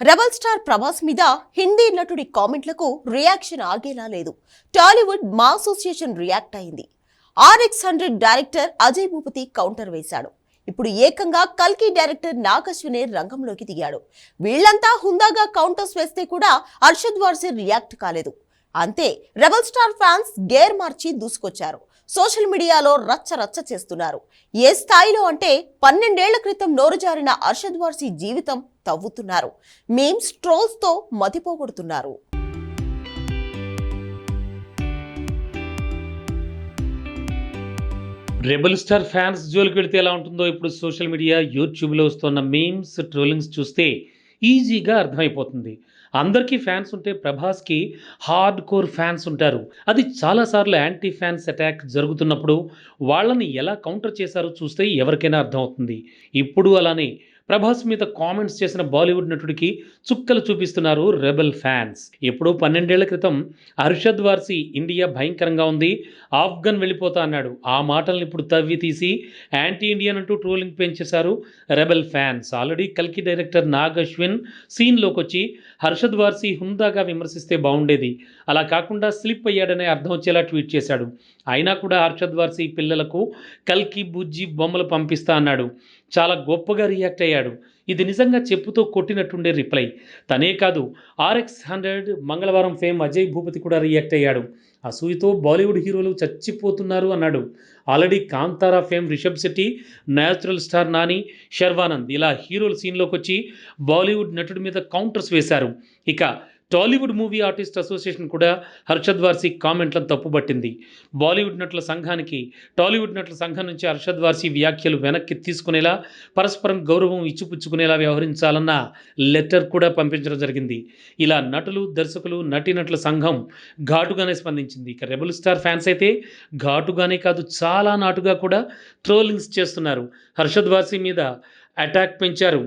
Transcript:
Rebel star Prabhas మీద Hindi నటుడి కామెంట్లకు reaction ఆగేలా లేదు. Tollywood మా అసోసియేషన్ రియాక్ట్ అయింది. RX hundred director Ajay Bhupathi counter వేశాడు. ఇప్పుడు ఏకంగా కల్కి డైరెక్టర్ నాగశ్వినే రంగంలోకి దిగాడు. వీళ్ళంతా హుందాగా కౌంటర్స్ వేస్తే కూడా అర్షద్ వార్సీ రియాక్ట్ కాలేదు. అంతే రెబల్ స్టార్ ఫ్యాన్స్ గేర్ మార్చి దూసుకొచ్చారు. సోషల్ మీడియాలో రచ్చ రచ్చ చేస్తున్నారు. ఏ స్థాయిలో అంటే పన్నెండేళ్ళ క్రితం నోరుజారిన అర్షద్ వార్సీ జీవితం తవ్వుతున్నారు. మీమ్స్ ట్రోల్స్తో మతిపోగొడుతున్నారు రెబల్ స్టార్ ఫ్యాన్స్ జోలికి వెళితే ఎలా ఉంటుందో ఇప్పుడు సోషల్ మీడియా యూట్యూబ్లో వస్తున్న మీమ్స్ ట్రోలింగ్స్ చూస్తే ఈజీగా అర్థమైపోతుంది. అందరికీ ఫ్యాన్స్ ఉంటే ప్రభాస్కి హార్డ్ కోర్ ఫ్యాన్స్ ఉంటారు. అది చాలాసార్లు యాంటీ ఫ్యాన్స్ అటాక్ జరుగుతున్నప్పుడు వాళ్ళని ఎలా కౌంటర్ చేశారో చూస్తే ఎవరికైనా అర్థమవుతుంది. ఇప్పుడు అలానే ప్రభాస్ మీద కామెంట్స్ చేసిన బాలీవుడ్ నటుడికి చుక్కలు చూపిస్తున్నారు రెబల్ ఫ్యాన్స్. ఎప్పుడో పన్నెండేళ్ళ క్రితం అర్షద్ వార్సి ఇండియా భయంకరంగా ఉంది ఆఫ్ఘన్ వెళ్ళిపోతా అన్నాడు. ఆ మాటల్ని ఇప్పుడు తవ్వి తీసి యాంటీ ఇండియన్ అంటూ ట్రోలింగ్ పెంచేశారు రెబల్ ఫ్యాన్స్. ఆల్రెడీ కల్కి డైరెక్టర్ నాగ్ అశ్విన్ సీన్లోకి వచ్చి హర్షద్ వార్సి హుందాగా విమర్శిస్తే బాగుండేది. అలా కాకుండా స్లిప్ అయ్యాడనే అర్థం వచ్చేలా ట్వీట్ చేశాడు. అయినా కూడా హర్షద్ వార్సి పిల్లలకు కల్కి బుజ్జి బొమ్మలు పంపిస్తా అన్నాడు. చాలా గొప్పగా రియాక్ట్ అయ్యాడు ఇది నిజంగా చెప్పుతో కొట్టినట్టుండే రిప్లై. తనే కాదు RX hundred Mangalavaaram fame Ajay Bhupathi కూడా రియాక్ట్ అయ్యాడు. అసూయతో బాలీవుడ్ హీరోలు చచ్చిపోతున్నారు అన్నాడు. Already Kantara fame Rishab Shetty natural star Nani Sharwanand ఇలా హీరోల సీన్లోకి వచ్చి బాలీవుడ్ నటుడి మీద కౌంటర్స్ వేశారు. ఇక టాలీవుడ్ మూవీ ఆర్టిస్ట్ అసోసియేషన్ కూడా హర్షద్ వార్సీ కామెంట్లను తప్పుపట్టింది బాలీవుడ్ నటుల సంఘానికి టాలీవుడ్ నటుల సంఘం నుంచి హర్షద్ వార్సీ వ్యాఖ్యలు వెనక్కి తీసుకునేలా పరస్పరం గౌరవం ఇచ్చిపుచ్చుకునేలా వ్యవహరించాలన్న లెటర్ కూడా పంపించడం జరిగింది. ఇలా నటులు దర్శకులు నటీనటుల సంఘం ఘాటుగానే స్పందించింది. ఇక రెబల్ స్టార్ ఫ్యాన్స్ అయితే ఘాటుగానే కాదు చాలా నాటుగా కూడా ట్రోలింగ్స్ చేస్తున్నారు. హర్షద్ వార్సీ మీద అటాక్ పెంచారు